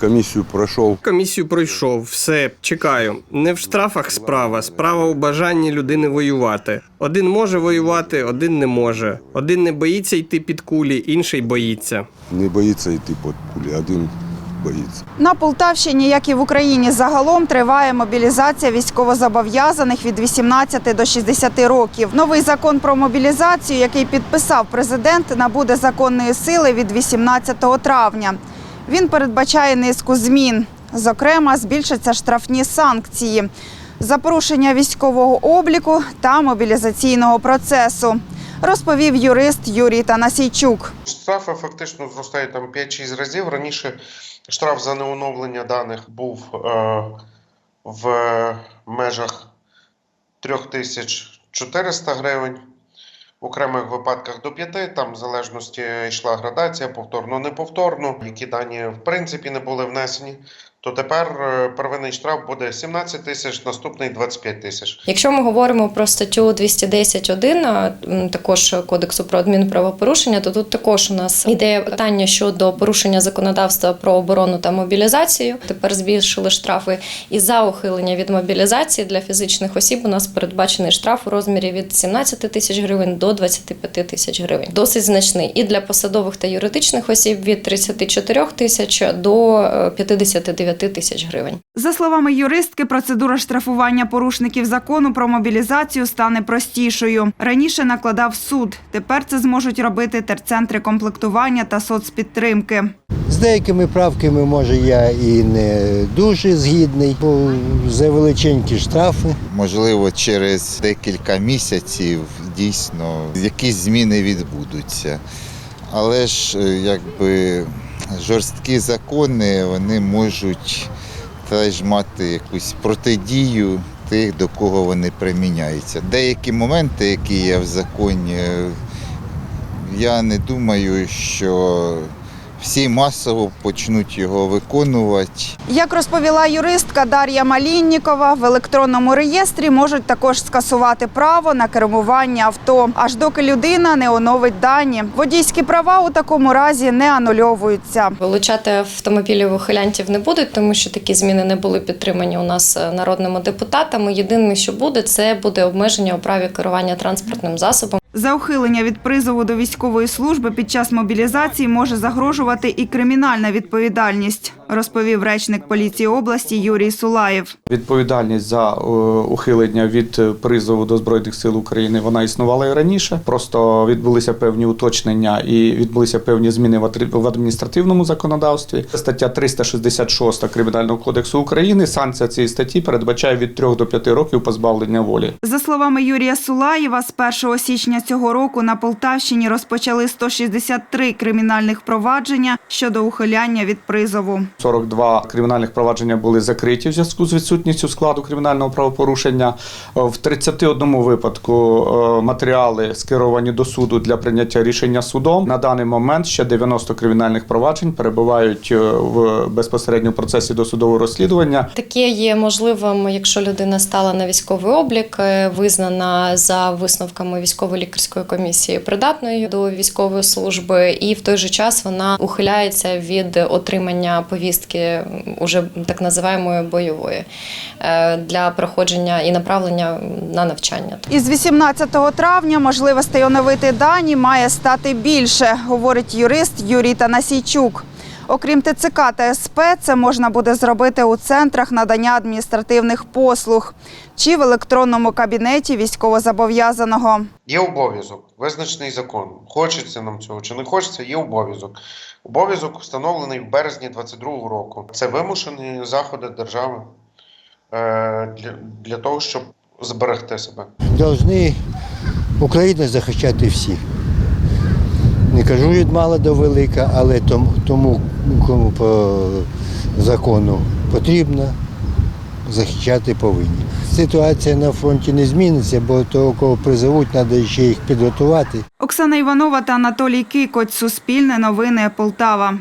Комісію пройшов. Комісію пройшов, все, чекаю. Не в штрафах справа, справа у бажанні людини воювати. Один може воювати, один не може. Один не боїться йти під кулі, інший боїться. Не боїться йти під пулі, один боїться. На Полтавщині, як і в Україні, загалом триває мобілізація військовозобов'язаних від 18 до 60 років. Новий закон про мобілізацію, який підписав президент, набуде законної сили від 18 травня. Він передбачає низку змін. Зокрема, збільшаться штрафні санкції за порушення військового обліку та мобілізаційного процесу, розповів юрист Юрій Танасійчук. Штрафи фактично зростають там 5-6 разів. Раніше штраф за неоновлення даних був е, в межах 3400 гривень. В окремих випадках до 5, там в залежності йшла градація, повторно, неповторно, які дані в принципі не були внесені то тепер е, первинний штраф буде 17 тисяч, наступний 25 тисяч. Якщо ми говоримо про статтю 210.1, також кодексу про адмінправопорушення, то тут також у нас ідея питання щодо порушення законодавства про оборону та мобілізацію. Тепер збільшили штрафи і за ухилення від мобілізації для фізичних осіб. У нас передбачений штраф у розмірі від 17 тисяч гривень до 25 тисяч гривень. Досить значний і для посадових та юридичних осіб від 34 тисяч до е, 59 5 тисяч гривень. За словами юристки, процедура штрафування порушників закону про мобілізацію стане простішою. Раніше накладав суд. Тепер це зможуть робити терцентри комплектування та соцпідтримки. З деякими правками може я і не дуже згідний, бо за величенькі штрафи. Можливо, через декілька місяців дійсно якісь зміни відбудуться, але ж е, якби жорсткі закони вони можуть теж мати якусь протидію тих, до кого вони приміняються. Деякі моменти, які є в законі, е, я не думаю, що всі масово почнуть його виконувати. Як розповіла юристка Дар'я Маліннікова, в електронному реєстрі можуть також скасувати право на кермування авто, аж доки людина не оновить дані. Водійські права у такому разі не анульовуються. Вилучати автомобілів ухилянтів не будуть, тому що такі зміни не були підтримані у нас е, народними депутатами. Єдине, що буде, це буде обмеження у праві керування транспортним засобом. За ухилення від призову до військової служби під час мобілізації може загрожувати і кримінальна відповідальність, розповів речник поліції області Юрій Сулаєв. Відповідальність за е, ухилення від е, призову до збройних сил України вона існувала і раніше. Просто відбулися певні уточнення і відбулися певні зміни в адміністративному законодавстві. Стаття 366 Кримінального кодексу України. Санкція цієї статті передбачає від 3 до 5 років позбавлення волі. За словами Юрія Сулаєва, з 1 січня цього року на Полтавщині розпочали 163 кримінальних провадження щодо ухиляння від призову. 42 кримінальних провадження були закриті в зв'язку з відсутністю складу кримінального правопорушення. Е, В 31 випадку е, матеріали скеровані до суду для прийняття рішення судом. На даний момент ще 90 кримінальних проваджень перебувають е, в безпосередньо процесі досудового розслідування. Таке є можливим, якщо людина стала на військовий облік, визнана за висновками військово-лікарської комісії придатною до військової служби, і в той же час вона ухиляється від отримання повістки уже так називаємої бойової е, для проходження і направлення на навчання. Із 18 травня можливостей оновити дані має стати більше, говорить юрист Юрій Танасійчук. Окрім ТЦК та СП, це можна буде зробити у центрах надання адміністративних послуг чи в електронному кабінеті військовозобов'язаного. Є обов'язок, визначений закон. Хочеться нам цього чи не хочеться, є обов'язок. Обов'язок встановлений в березні 22-го року. Це вимушені заходи держави е, для, для того, щоб зберегти себе. Должны Україну захищати всі. Не кажу від мала до велика, але тому, кому по закону потрібно, захищати повинні. Ситуація на фронті не зміниться, бо того, кого призовуть, треба ще їх підготувати. Оксана Іванова та Анатолій Кикоць. Суспільне новини Полтава.